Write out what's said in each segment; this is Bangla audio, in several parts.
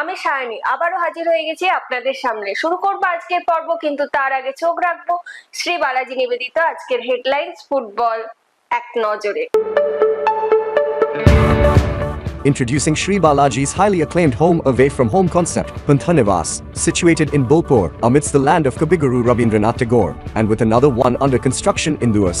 আমি সায়নী আবারও হাজির হয়ে গেছি আপনাদের সামনে শুরু করবো আজকের পর্ব কিন্তু তার আগে চোখ রাখবো শ্রী বালাজি নিবেদিত আজকের হেডলাইন্স ফুটবল এক নজরে Introducing Sri Balaji's highly acclaimed home away from home concept, Panthanivas, situated in Bolpur amidst the land of Kabiguru Rabindranath Tagore, and with another one under construction in Duas.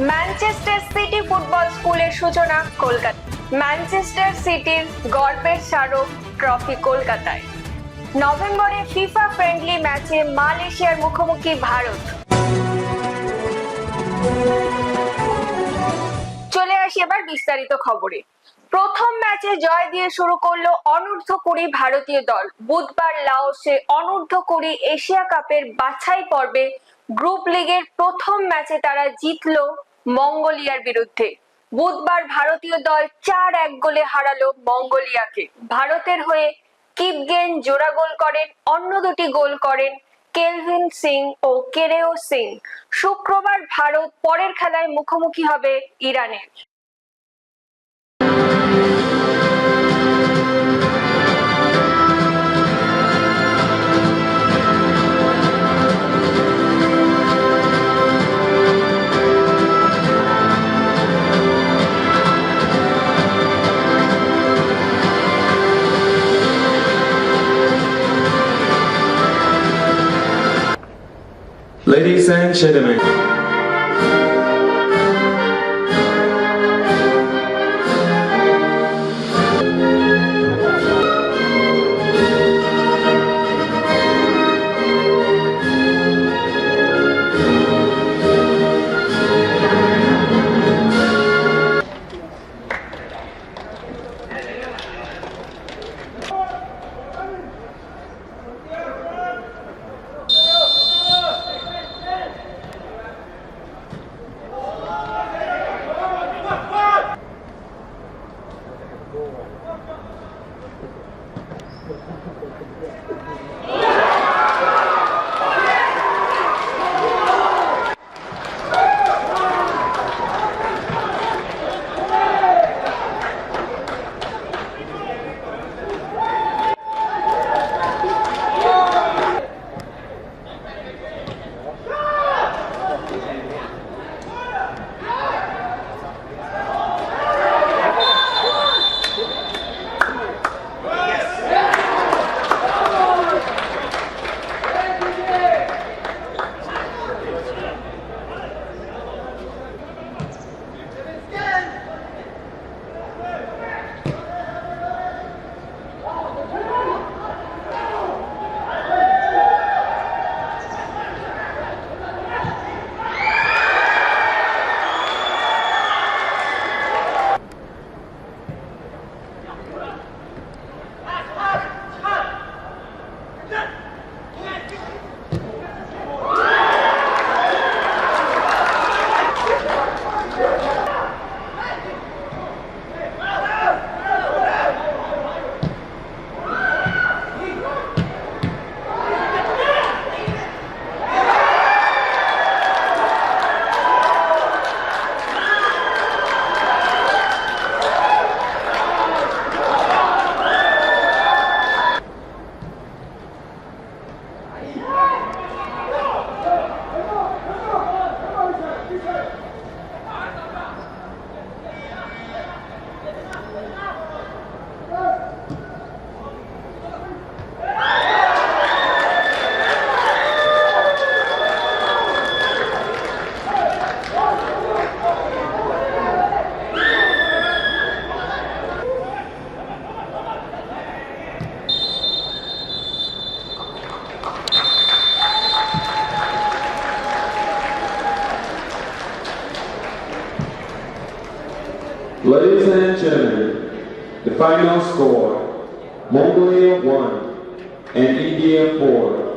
Manchester city football স্কুলের সূচনা কলকাতা, ম্যানচেস্টার সিটির গর্বের স্মারক ট্রফি কলকাতায়। নভেম্বরে ফিফা ফ্রেন্ডলি ম্যাচে মালয়েশিয়ার মুখোমুখি ভারত। চলে আসি এবার বিস্তারিত খবরে। প্রথম ম্যাচে জয় দিয়ে শুরু করল অনূর্ধ্ব কুড়ি ভারতীয় দল। বুধবার লাওসে অনূর্ধ্ব কুড়ি এশিয়া কাপের বাছাই পর্বে গ্রুপ লিগের প্রথম ম্যাচে তারা জিতল মঙ্গোলিয়ার বিরুদ্ধে। বুধবার ভারতীয় দল চার এক গোলে হারালো মঙ্গোলিয়াকে। ভারতের হয়ে কিপগেন জোড়া গোল করেন, অন্য দুটি গোল করেন কেলভিন সিং ও কেরেও সিং। শুক্রবার ভারত পরের খেলায় মুখোমুখি হবে ইরানের। şeylemek. Ladies and gentlemen, the final score Mongolia 1 and India 4.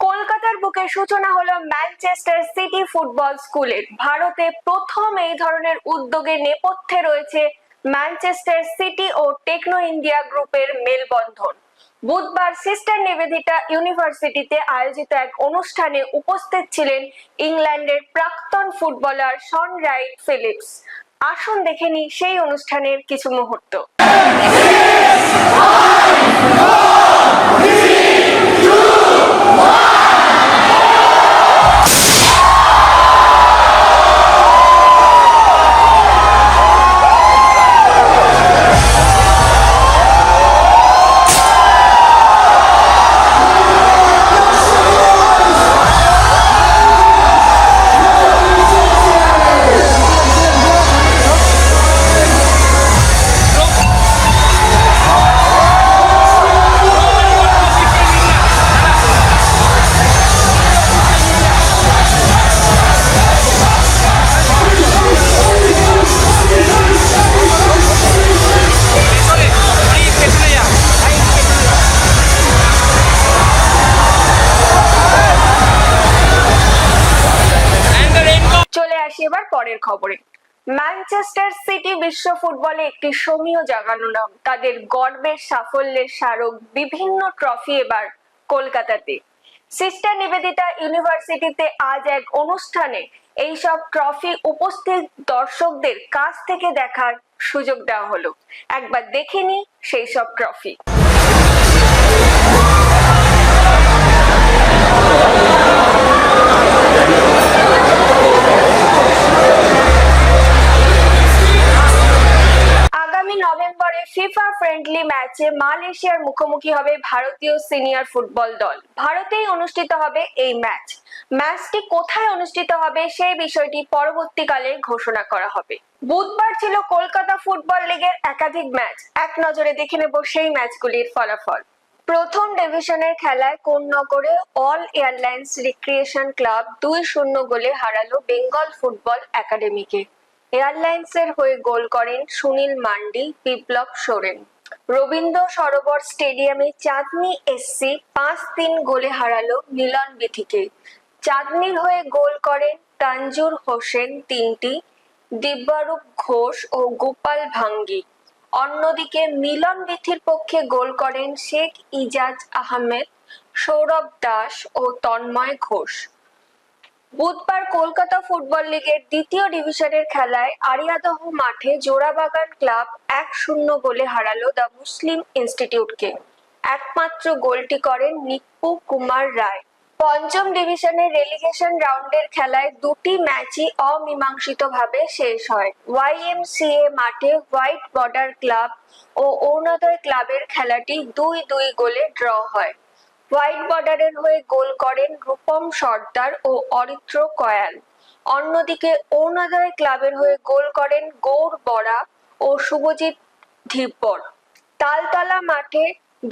কলকাতার সূচনা হলো ম্যানচেস্টার সিটি ফুটবল স্কুলের ভারতে প্রথম এই ধরনের উদ্যোগে নেপথ্যে রয়েছে ম্যানচেস্টার সিটি ও টেকনো ইন্ডিয়া গ্রুপের মেলবন্ধন বুধবার সিস্টার নিবেদিতা ইউনিভার্সিটিতে আয়োজিত এক অনুষ্ঠানে উপস্থিত ছিলেন ইংল্যান্ডের প্রাক্তন ফুটবলার শন রাইট ফিলিপস। আসুন দেখেনি সেই অনুষ্ঠানের কিছু মুহূর্ত। পরের খবরে। ম্যানচেস্টার সিটি বিশ্ব ফুটবলে একটি সমীহ জাগানো নাম। তাদের গর্বের সাফল্যের স্মারক বিভিন্ন ট্রফি এবার কলকাতাতে। সিস্টার নিবেদিতা ইউনিভার্সিটিতে আজ এক অনুষ্ঠানে এইসব ট্রফি উপস্থিত দর্শকদের কাছ থেকে দেখার সুযোগ দেওয়া হলো। একবার দেখে নি সেই সব ট্রফি। ম্যাচে মালয়েশিয়ার মুখোমুখি হবে ভারতীয় সিনিয়র ফুটবল দল। ভারতেই অনুষ্ঠিত হবে এই ম্যাচ। ম্যাচটি কোথায় অনুষ্ঠিত হবে সেই বিষয়টি পরবর্তীকালে ঘোষণা করা হবে। বুধবার ছিল কলকাতা ফুটবল লিগের একাধিক ম্যাচ। এক নজরে দেখে নেব সেই ম্যাচগুলির ফলাফল। প্রথম ডিভিশনের খেলায় কোন্নগরে অল এয়ারলাইন্স রিক্রিয়েশন ক্লাব দুই শূন্য গোলে হারালো বেঙ্গল ফুটবল একাডেমিকে। এয়ারলাইন্সের হয়ে গোল করেন সুনীল মান্ডি, বিপ্লব সোরেন। রবীন্দ্র সরোবর স্টেডিয়ামে চাঁদনি এসসি পাঁচ তিন গোলে হারালো মিলন বিথিকে। চাঁদনির হয়ে গোল করেন তানজুর হোসেন তিনটি, দিব্যারূপ ঘোষ ও গোপাল ভাঙ্গি। অন্যদিকে মিলন বিথির পক্ষে গোল করেন শেখ ইজাজ আহমেদ, সৌরভ দাস ও তন্ময় ঘোষ। বুধবার কলকাতা ফুটবল লিগের দ্বিতীয় ডিভিশনের খেলায় আরিয়াদহ মাঠে জোড়াবাগান ক্লাব এক শূন্য গোলে হারালো দ্য মুসলিম ইনস্টিটিউটকে। একমাত্র গোলটি করেন নিপ্পু কুমার রায়। পঞ্চম ডিভিশনের রেলিগেশন রাউন্ডের খেলায় দুটি ম্যাচই অমীমাংসিতভাবে শেষ হয়। ওয়াইএমসিএ মাঠে হোয়াইট বর্ডার ক্লাব ও অরুণোদয় ক্লাবের খেলাটি দুই দুই গোলে ড্র হয়। হোয়াইট বর্ডারের হয়ে গোল করেন রূপম সর্দার ও অরিত্র কয়াল। অন্যদিকে অরুণোদয় ক্লাবের হয়ে গোল করেন গৌর বরা ও শুভজিৎ ধিব্বর। তালতলা মাঠে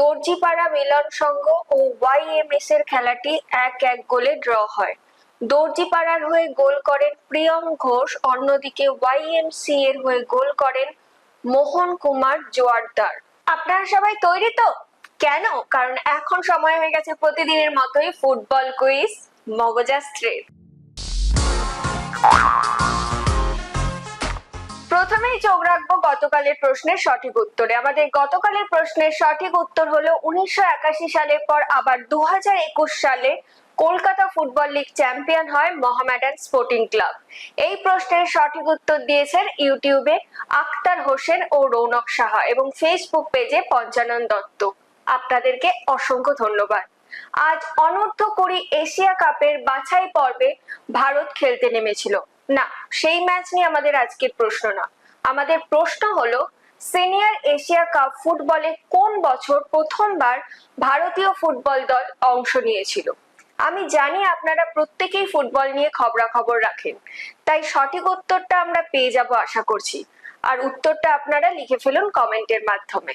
দর্জিপাড়া মিলন সংঘ ও ওয়াইএমএস এর খেলাটি এক এক গোলে ড্র হয়। দর্জিপাড়ার হয়ে গোল করেন প্রিয়ম ঘোষ, অন্যদিকে ওয়াইএমসি এর হয়ে গোল করেন মোহন কুমার জোয়ারদার আপনারা সবাই তৈরি তো? কেন? কারণ এখন সময় হয়ে গেছে প্রতিদিনের মতোই ফুটবল কুইজ মগজাস থ্রেড প্রথমেই চোখ রাখব গতকালের প্রশ্নের সঠিক উত্তরে। আমাদের গতকালের প্রশ্নের সঠিক উত্তর হলো উনিশশো একাশি সালের পর আবার দু হাজার একুশ সালে কলকাতা ফুটবল লিগ চ্যাম্পিয়ন হয় মোহামেডান স্পোর্টিং ক্লাব। এই প্রশ্নের সঠিক উত্তর দিয়েছেন ইউটিউবে আক্তার হোসেন ও রৌনক সাহা এবং ফেসবুক পেজে পঞ্চানন দত্ত। আপনাদেরকে অসংখ্য ধন্যবাদ। আজ অনূর্ধ্ব কুড়ি এশিয়া কাপের বাছাই পর্বে ভারত খেলতে নেমেছিল। না, সেই ম্যাচ নিয়ে আমাদের আজকের প্রশ্ন না। আমাদের প্রশ্ন হলো সিনিয়র এশিয়া কাপ ফুটবলে কোন বছর প্রথমবার ভারতীয় ফুটবল দল অংশ নিয়েছিল? আমি জানি আপনারা প্রত্যেকেই ফুটবল নিয়ে খবরাখবর রাখেন। তাই সঠিক উত্তরটা আমরা পেয়ে যাব আশা করছি। আর উত্তরটা আপনারা লিখে ফেলুন কমেন্টের মাধ্যমে।